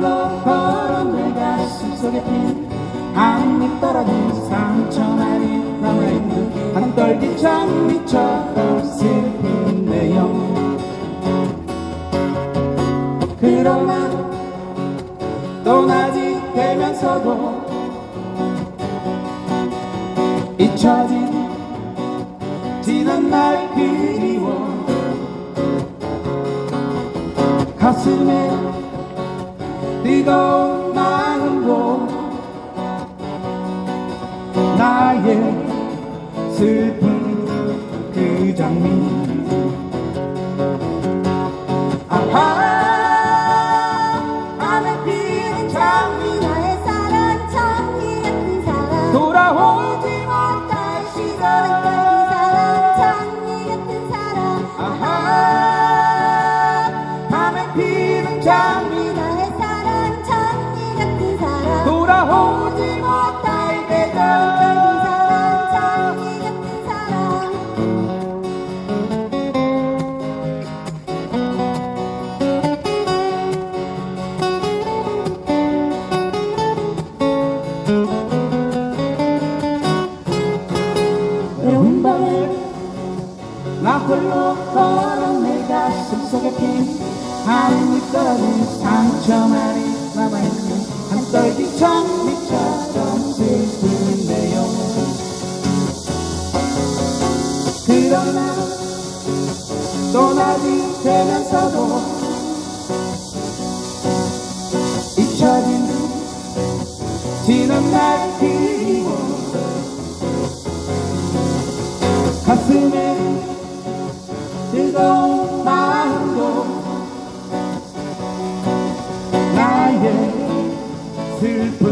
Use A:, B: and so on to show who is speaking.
A: 나 홀로 걸어내 가슴 속에 핀 한입 떨어진 상처만이 남아 있는 한 떨기 장미처럼 슬픈 내영 그러나 떠나지 되면서도 잊혀진 지난 날 그리워 가슴에 뜨거운 마음도 나의 슬픈 그 장미. 아하 안에 피는 장미.
B: 나의 사랑 장미 같은 사랑.
A: 돌아오지 못할
B: 나의
A: 시간
B: 사랑 장미 같은 사랑.
A: 아하
B: 나
A: 홀로 걸어 내 가슴 속에 핀 한입 떨어진 상처만이 남아있는 그러나. 떠나지 되면서도 잊혀진 지난 날 그리워 가슴에 뜨거운 마음도 나의 슬픈